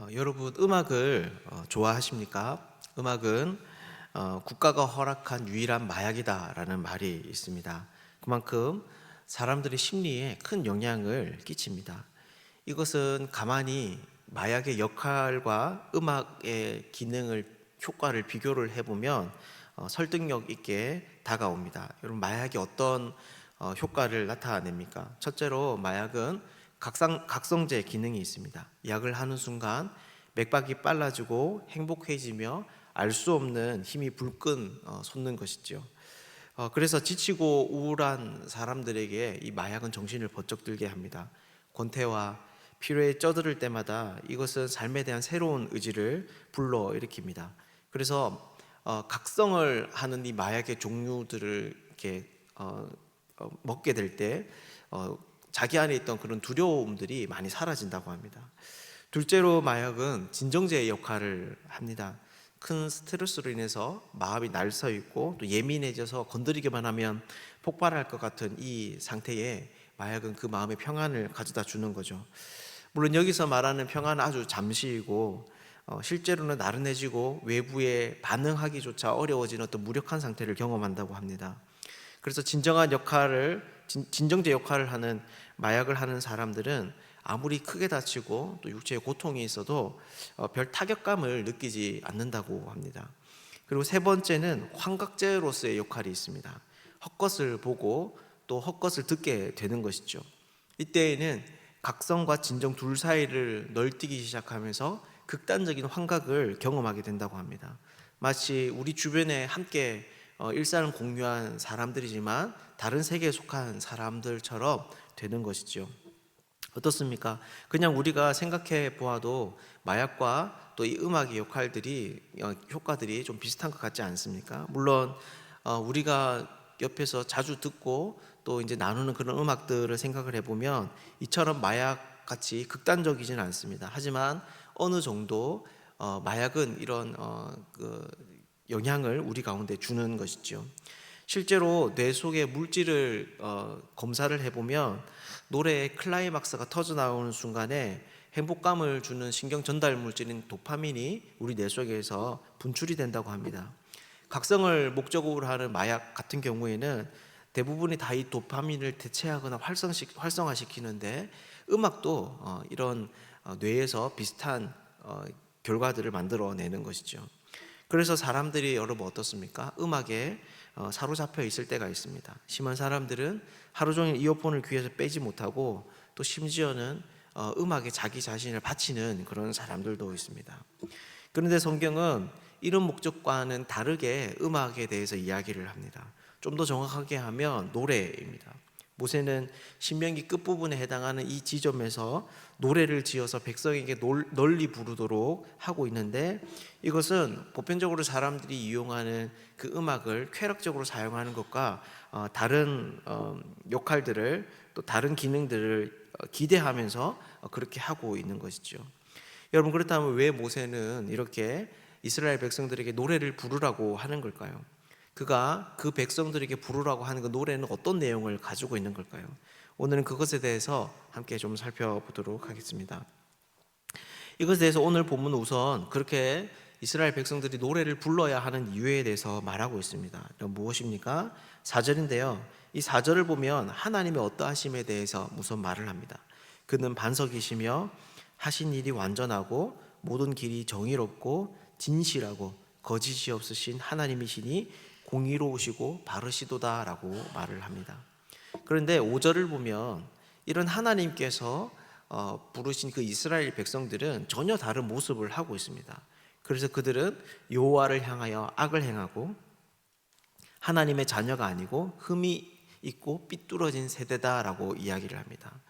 어, 여러분 음악을 어, 좋아하십니까? 음악은 어, 국가가 허락한 유일한 마약이다라는 말이 있습니다. 그만큼 사람들의 심리에 큰 영향을 끼칩니다. 이것은 가만히 마약의 역할과 음악의 기능을 효과를 비교를 해보면 어, 설득력 있게 다가옵니다. 여러분 마약이 어떤 어, 효과를 나타냅니까? 첫째로 마약은 각상, 각성제 기능이 있습니다. 약을 하는 순간 맥박이 빨라지고 행복해지며 알 수 없는 힘이 불끈 어, 솟는 것이죠. 어, 그래서 지치고 우울한 사람들에게 이 마약은 정신을 번쩍 들게 합니다. 권태와 피로에 쩌들을 때마다 이것은 삶에 대한 새로운 의지를 불러 일으킵니다. 그래서 어, 각성을 하는 이 마약의 종류들을 이렇게 어, 어, 먹게 될때 어, 자기 안에 있던 그런 두려움들이 많이 사라진다고 합니다. 둘째로 마약은 진정제의 역할을 합니다. 큰 스트레스로 인해서 마음이 날서 있고 또 예민해져서 건드리기만 하면 폭발할 것 같은 이 상태에 마약은 그 마음의 평안을 가져다 주는 거죠. 물론 여기서 말하는 평안은 아주 잠시이고 어, 실제로는 나른해지고 외부에 반응하기조차 어려워진 어떤 무력한 상태를 경험한다고 합니다. 그래서 진정한 역할을 진, 진정제 역할을 하는 마약을 하는 사람들은 아무리 크게 다치고 또 육체에 고통이 있어도 어, 별 타격감을 느끼지 않는다고 합니다. 그리고 세 번째는 환각제로서의 역할이 있습니다. 헛것을 보고 또 헛것을 듣게 되는 것이죠. 이때에는 각성과 진정 둘 사이를 널뛰기 시작하면서 극단적인 환각을 경험하게 된다고 합니다. 마치 우리 주변에 함께 어, 일상을 공유한 사람들이지만 다른 세계에 속한 사람들처럼 되는 것이죠. 어떻습니까? 그냥 우리가 생각해 보아도 마약과 또 이 음악의 역할들이 어, 효과들이 좀 비슷한 것 같지 않습니까? 물론 어, 우리가 옆에서 자주 듣고 또 이제 나누는 그런 음악들을 생각을 해보면 이처럼 마약 같이 극단적이지는 않습니다. 하지만 어느 정도 어, 마약은 이런 어, 그 영향을 우리 가운데 주는 것이죠. 실제로 뇌 속의 물질을 어, 검사를 해보면 노래의 클라이막스가 터져 나오는 순간에 행복감을 주는 신경 전달 물질인 도파민이 우리 뇌 속에서 분출이 된다고 합니다. 각성을 목적으로 하는 마약 같은 경우에는 대부분이 다 이 도파민을 대체하거나 활성시, 활성화시키는데 음악도 어, 이런 어, 뇌에서 비슷한 어, 결과들을 만들어내는 것이죠. 그래서 사람들이 여러분 어떻습니까? 음악에 어, 사로잡혀 있을 때가 있습니다. 심한 사람들은 하루 종일 이어폰을 귀에서 빼지 못하고 또 심지어는 어, 음악에 자기 자신을 바치는 그런 사람들도 있습니다. 그런데 성경은 이런 목적과는 다르게 음악에 대해서 이야기를 합니다. 좀 더 정확하게 하면 노래입니다. 모세는 신명기 끝부분에 해당하는 이 지점에서 노래를 지어서 백성에게 널리 부르도록 하고 있는데 이것은 보편적으로 사람들이 이용하는 그 음악을 쾌락적으로 사용하는 것과 어, 다른 어, 역할들을 또 다른 기능들을 어, 기대하면서 그렇게 하고 있는 것이죠. 여러분 그렇다면 왜 모세는 이렇게 이스라엘 백성들에게 노래를 부르라고 하는 걸까요? 그가 그 백성들에게 부르라고 하는 그 노래는 어떤 내용을 가지고 있는 걸까요? 오늘은 그것에 대해서 함께 좀 살펴보도록 하겠습니다. 이것에 대해서 오늘 본문은 우선 그렇게 이스라엘 백성들이 노래를 불러야 하는 이유에 대해서 말하고 있습니다. 무엇입니까? 4절인데요. 이 4절을 보면 하나님의 어떠하심에 대해서 우선 말을 합니다. 그는 반석이시며 하신 일이 완전하고 모든 길이 정의롭고 진실하고 거짓이 없으신 하나님이시니 공의로우시고 바르시도다라고 말을 합니다. 그런데 5절을 보면 이런 하나님께서 어, 부르신 그 이스라엘 백성들은 전혀 다른 모습을 하고 있습니다. 그래서 그들은 여호와를 향하여 악을 행하고 하나님의 자녀가 아니고 흠이 있고 삐뚤어진 세대다라고 이야기를 합니다.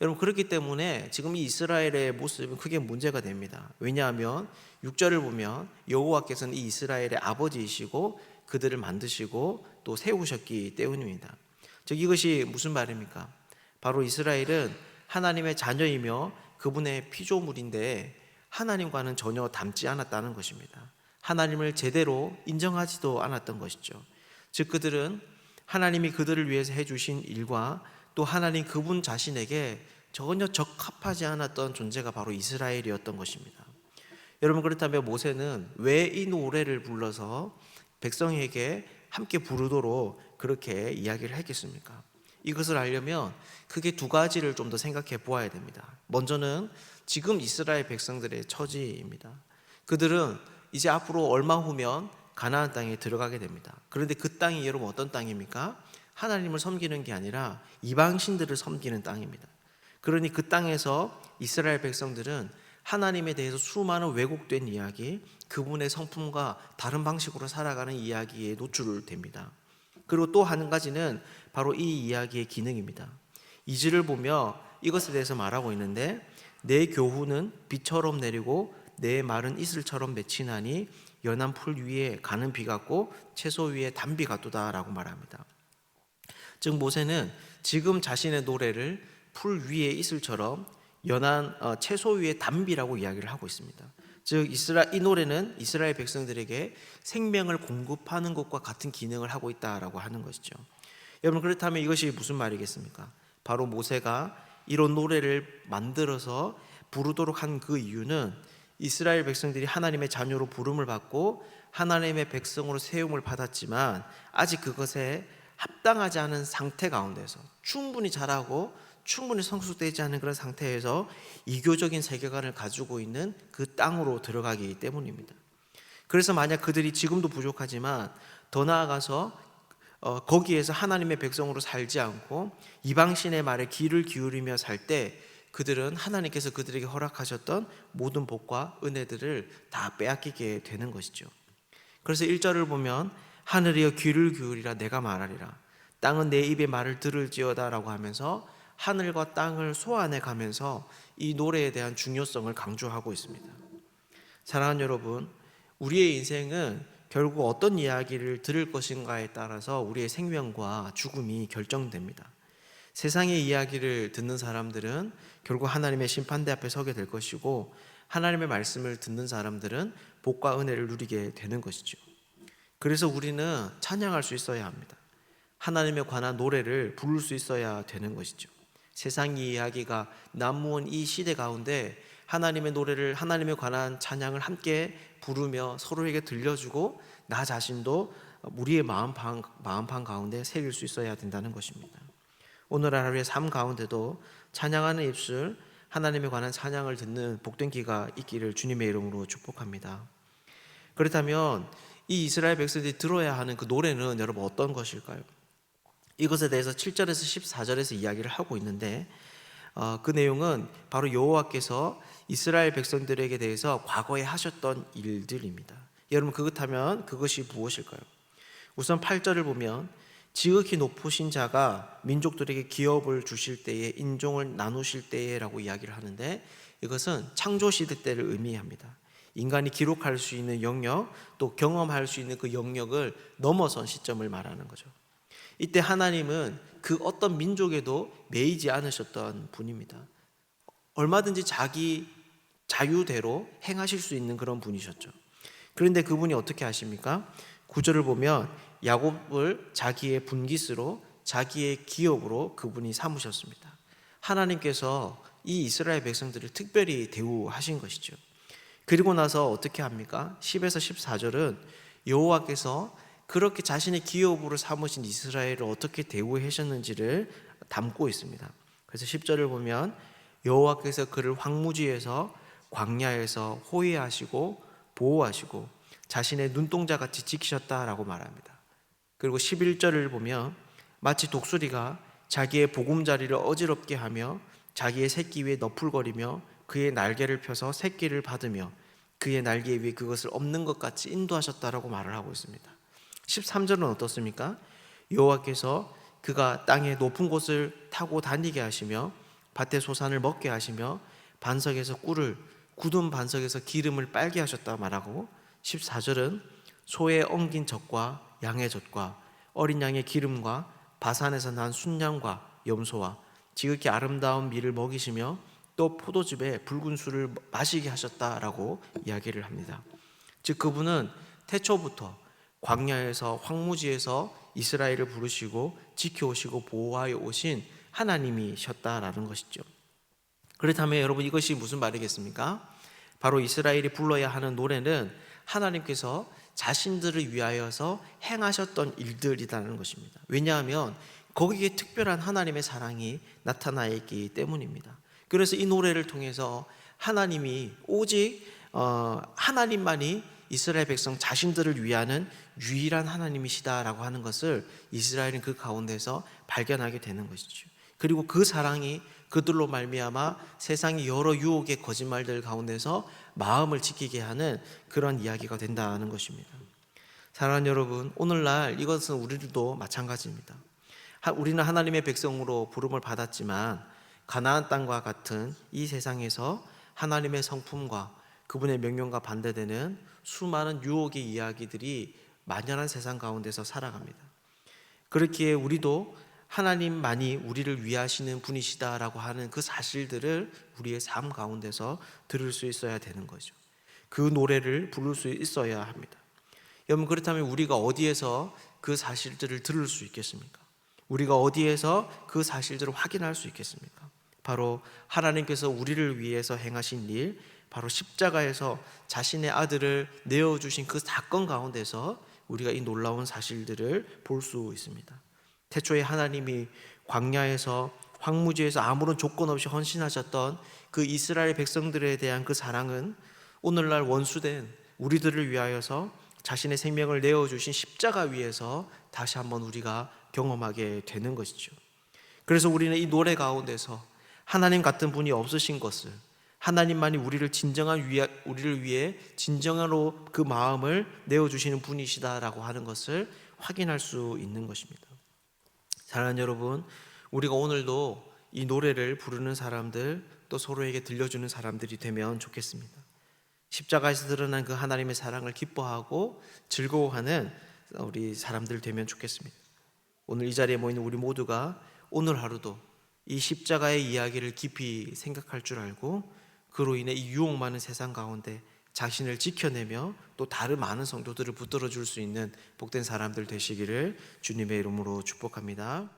여러분 그렇기 때문에 지금 이 이스라엘의 모습은 크게 문제가 됩니다. 왜냐하면 6절을 보면 여호와께서는 이 이스라엘의 아버지이시고 그들을 만드시고 또 세우셨기 때문입니다. 즉 이것이 무슨 말입니까? 바로 이스라엘은 하나님의 자녀이며 그분의 피조물인데 하나님과는 전혀 닮지 않았다는 것입니다. 하나님을 제대로 인정하지도 않았던 것이죠. 즉 그들은 하나님이 그들을 위해서 해주신 일과 또 하나님 그분 자신에게 전혀 적합하지 않았던 존재가 바로 이스라엘이었던 것입니다. 여러분 그렇다면 모세는 왜 이 노래를 불러서 백성에게 함께 부르도록 그렇게 이야기를 했겠습니까? 이것을 알려면 크게 두 가지를 좀 더 생각해 보아야 됩니다. 먼저는 지금 이스라엘 백성들의 처지입니다. 그들은 이제 앞으로 얼마 후면 가나안 땅에 들어가게 됩니다. 그런데 그 땅이 여러분 어떤 땅입니까? 하나님을 섬기는 게 아니라 이방 신들을 섬기는 땅입니다. 그러니 그 땅에서 이스라엘 백성들은 하나님에 대해서 수많은 왜곡된 이야기, 그분의 성품과 다른 방식으로 살아가는 이야기에 노출됩니다. 그리고 또 한 가지는 바로 이 이야기의 기능입니다. 이지를 보며 이것에 대해서 말하고 있는데 내 교훈은 비처럼 내리고 내 말은 이슬처럼 맺히나니 연한 풀 위에 가는 비 같고 채소 위에 단비 같도다라고 말합니다. 즉 모세는 지금 자신의 노래를 풀 위에 이슬처럼 연한 어, 채소 위에 단비라고 이야기를 하고 있습니다. 즉 이스라 이 노래는 이스라엘 백성들에게 생명을 공급하는 것과 같은 기능을 하고 있다라고 하는 것이죠. 여러분 그렇다면 이것이 무슨 말이겠습니까? 바로 모세가 이런 노래를 만들어서 부르도록 한 그 이유는 이스라엘 백성들이 하나님의 자녀로 부름을 받고 하나님의 백성으로 세움을 받았지만 아직 그것에 합당하지 않은 상태 가운데서 충분히 잘하고 충분히 성숙되지 않은 그런 상태에서 이교적인 세계관을 가지고 있는 그 땅으로 들어가기 때문입니다. 그래서 만약 그들이 지금도 부족하지만 더 나아가서 어, 거기에서 하나님의 백성으로 살지 않고 이방신의 말에 귀를 기울이며 살 때 그들은 하나님께서 그들에게 허락하셨던 모든 복과 은혜들을 다 빼앗기게 되는 것이죠. 그래서 1절을 보면 하늘이여 귀를 기울이라 내가 말하리라 땅은 내 입의 말을 들을지어다라고 하면서 하늘과 땅을 소환해 가면서 이 노래에 대한 중요성을 강조하고 있습니다. 사랑하는 여러분, 우리의 인생은 결국 어떤 이야기를 들을 것인가에 따라서 우리의 생명과 죽음이 결정됩니다. 세상의 이야기를 듣는 사람들은 결국 하나님의 심판대 앞에 서게 될 것이고 하나님의 말씀을 듣는 사람들은 복과 은혜를 누리게 되는 것이죠. 그래서 우리는 찬양할 수 있어야 합니다. 하나님에 관한 노래를 부를 수 있어야 되는 것이죠. 세상 이야기가 난무한 이 시대 가운데 하나님의 노래를 하나님에 관한 찬양을 함께 부르며 서로에게 들려주고 나 자신도 우리의 마음판 마음판 가운데 새길 수 있어야 된다는 것입니다. 오늘 하루의 삶 가운데도 찬양하는 입술 하나님에 관한 찬양을 듣는 복된 기가 있기를 주님의 이름으로 축복합니다. 그렇다면 이 이스라엘 백성들이 들어야 하는 그 노래는 여러분 어떤 것일까요? 이것에 대해서 7절에서 14절에서 이야기를 하고 있는데 어, 그 내용은 바로 여호와께서 이스라엘 백성들에게 대해서 과거에 하셨던 일들입니다. 여러분 그렇다면 그것이 무엇일까요? 우선 8절을 보면 지극히 높으신 자가 민족들에게 기업을 주실 때에 인종을 나누실 때라고 이야기를 하는데 이것은 창조 시대 때를 의미합니다. 인간이 기록할 수 있는 영역 또 경험할 수 있는 그 영역을 넘어선 시점을 말하는 거죠. 이때 하나님은 그 어떤 민족에도 매이지 않으셨던 분입니다. 얼마든지 자기 자유대로 행하실 수 있는 그런 분이셨죠. 그런데 그분이 어떻게 하십니까? 구절을 보면 야곱을 자기의 분깃으로 자기의 기업으로 그분이 삼으셨습니다. 하나님께서 이 이스라엘 백성들을 특별히 대우하신 것이죠. 그리고 나서 어떻게 합니까? 10에서 14절은 여호와께서 그렇게 자신의 기업으로 삼으신 이스라엘을 어떻게 대우하셨는지를 담고 있습니다. 그래서 10절을 보면 여호와께서 그를 황무지에서 광야에서 호위하시고 보호하시고 자신의 눈동자 같이 지키셨다라고 말합니다. 그리고 11절을 보면 마치 독수리가 자기의 보금자리를 어지럽게 하며 자기의 새끼 위에 너풀거리며 그의 날개를 펴서 새끼를 받으며 그의 날개 위에 그것을 없는 것 같이 인도하셨다라고 말을 하고 있습니다. 13절은 어떻습니까? 여호와께서 그가 땅의 높은 곳을 타고 다니게 하시며 밭의 소산을 먹게 하시며 반석에서 꿀을 굳은 반석에서 기름을 빨게 하셨다 말하고 14절은 소의 엉긴 젖과 양의 젖과 어린 양의 기름과 바산에서 난 순양과 염소와 지극히 아름다운 밀을 먹이시며 또 포도즙에 붉은 술을 마시게 하셨다라고 이야기를 합니다. 즉 그분은 태초부터 광야에서 황무지에서 이스라엘을 부르시고 지켜오시고 보호하여 오신 하나님이셨다라는 것이죠. 그렇다면 여러분 이것이 무슨 말이겠습니까? 바로 이스라엘이 불러야 하는 노래는 하나님께서 자신들을 위하여서 행하셨던 일들이라는 것입니다. 왜냐하면 거기에 특별한 하나님의 사랑이 나타나 있기 때문입니다. 그래서 이 노래를 통해서 하나님이 오직 어, 하나님만이 이스라엘 백성 자신들을 위하는 유일한 하나님이시다라고 하는 것을 이스라엘은 그 가운데서 발견하게 되는 것이죠. 그리고 그 사랑이 그들로 말미암아 세상의 여러 유혹의 거짓말들 가운데서 마음을 지키게 하는 그런 이야기가 된다는 것입니다. 사랑하는 여러분, 오늘날 이것은 우리들도 마찬가지입니다. 하- 우리는 하나님의 백성으로 부름을 받았지만 가나안 땅과 같은 이 세상에서 하나님의 성품과 그분의 명령과 반대되는 수많은 유혹의 이야기들이 만연한 세상 가운데서 살아갑니다. 그렇기에 우리도 하나님만이 우리를 위하시는 분이시다라고 하는 그 사실들을 우리의 삶 가운데서 들을 수 있어야 되는 거죠. 그 노래를 부를 수 있어야 합니다. 여러분 그렇다면 우리가 어디에서 그 사실들을 들을 수 있겠습니까? 우리가 어디에서 그 사실들을 확인할 수 있겠습니까? 바로 하나님께서 우리를 위해서 행하신 일, 바로 십자가에서 자신의 아들을 내어 주신 그 사건 가운데서 우리가 이 놀라운 사실들을 볼 수 있습니다. 태초에 하나님이 광야에서 황무지에서 아무런 조건 없이 헌신하셨던 그 이스라엘 백성들에 대한 그 사랑은 오늘날 원수된 우리들을 위하여서 자신의 생명을 내어 주신 십자가 위에서 다시 한번 우리가 경험하게 되는 것이죠. 그래서 우리는 이 노래 가운데서 하나님 같은 분이 없으신 것을 하나님만이 우리를 진정한 위하, 우리를 위해 진정으로 그 마음을 내어 주시는 분이시다라고 하는 것을 확인할 수 있는 것입니다. 사랑하는 여러분, 우리가 오늘도 이 노래를 부르는 사람들 또 서로에게 들려주는 사람들이 되면 좋겠습니다. 십자가에서 드러난 그 하나님의 사랑을 기뻐하고 즐거워하는 우리 사람들 되면 좋겠습니다. 오늘 이 자리에 모이는 우리 모두가 오늘 하루도 이 십자가의 이야기를 깊이 생각할 줄 알고 그로 인해 이 유혹 많은 세상 가운데 자신을 지켜내며 또 다른 많은 성도들을 붙들어 줄 수 있는 복된 사람들 되시기를 주님의 이름으로 축복합니다.